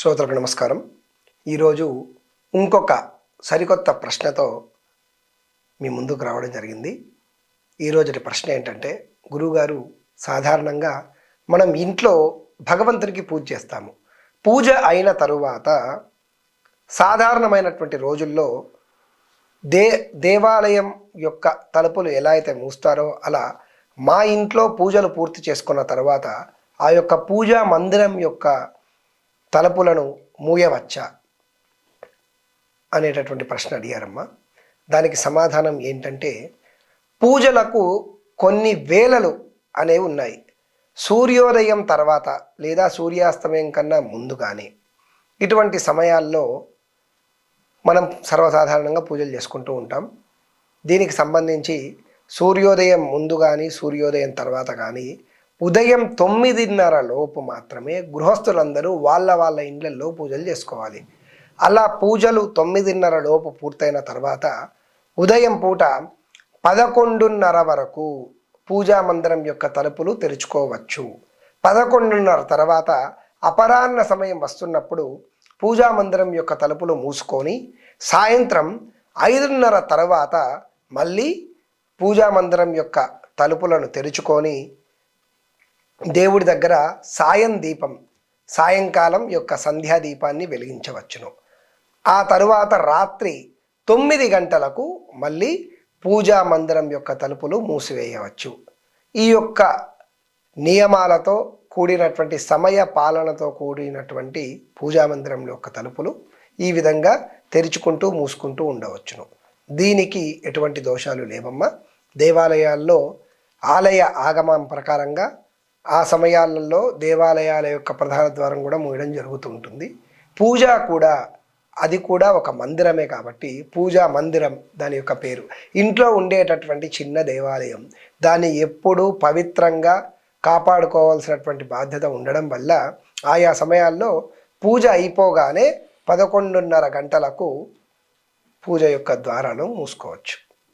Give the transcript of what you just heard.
శ్రోతలకు నమస్కారం. ఈరోజు ఇంకొక సరికొత్త ప్రశ్నతో మీ ముందుకు రావడం జరిగింది. ఈరోజు ప్రశ్న ఏంటంటే గురువుగారు సాధారణంగా మనం ఇంట్లో భగవంతునికి పూజ చేస్తాము. పూజ అయిన తరువాత సాధారణమైనటువంటి రోజుల్లో దే దేవాలయం యొక్క తలుపులు ఎలా అయితే మూస్తారో అలా మా ఇంట్లో పూజలు పూర్తి చేసుకున్న తర్వాత ఆ యొక్క పూజా మందిరం యొక్క తలుపులను మూయవచ్చా? అనేటటువంటి ప్రశ్న అడిగారమ్మా. దానికి సమాధానం ఏంటంటే పూజలకు కొన్ని వేలలు అనేవి ఉన్నాయి. సూర్యోదయం తర్వాత లేదా సూర్యాస్తమయం కన్నా ముందు కానీ ఇటువంటి సమయాల్లో మనం సర్వసాధారణంగా పూజలు చేసుకుంటూ ఉంటాం. దీనికి సంబంధించి సూర్యోదయం ముందు కానీ సూర్యోదయం తర్వాత కానీ ఉదయం తొమ్మిదిన్నర లోపు మాత్రమే గృహస్థులందరూ వాళ్ళ వాళ్ళ ఇండ్లలో పూజలు చేసుకోవాలి. అలా పూజలు తొమ్మిదిన్నర లోపు పూర్తయిన తర్వాత ఉదయం పూట పదకొండున్నర వరకు పూజా మందిరం యొక్క తలుపులు తెరుచుకోవచ్చు. పదకొండున్నర తర్వాత అపరాహ్న సమయం వస్తున్నప్పుడు పూజా మందిరం యొక్క తలుపులు మూసుకొని సాయంత్రం ఐదున్నర తర్వాత మళ్ళీ పూజా మందిరం యొక్క తలుపులను తెరుచుకొని దేవుడి దగ్గర సాయం దీపం సాయంకాలం యొక్క సంధ్యా దీపాన్ని వెలిగించవచ్చును. ఆ తరువాత రాత్రి తొమ్మిది గంటలకు మళ్ళీ పూజా మందిరం యొక్క తలుపులు మూసివేయవచ్చు. ఈ యొక్క నియమాలతో కూడినటువంటి సమయ పాలనతో కూడినటువంటి పూజా మందిరం యొక్క తలుపులు ఈ విధంగా తెరుచుకుంటూ మూసుకుంటూ ఉండవచ్చును. దీనికి ఎటువంటి దోషాలు లేవమ్మా. దేవాలయాల్లో ఆలయ ఆగమం ప్రకారంగా ఆ సమయాలలో దేవాలయాల యొక్క ప్రధాన ద్వారం కూడా మూయడం జరుగుతూ ఉంటుంది పూజ కూడా అది కూడా ఒక మందిరమే కాబట్టి పూజా మందిరం దాని యొక్క పేరు. ఇంట్లో ఉండేటటువంటి చిన్న దేవాలయం. దాన్ని ఎప్పుడూ పవిత్రంగా కాపాడుకోవాల్సినటువంటి బాధ్యత ఉండడం వల్ల ఆయా సమయాల్లో పూజ అయిపోగానే పదకొండున్నర గంటలకు పూజ యొక్క ద్వారాలు మూసుకోవచ్చు.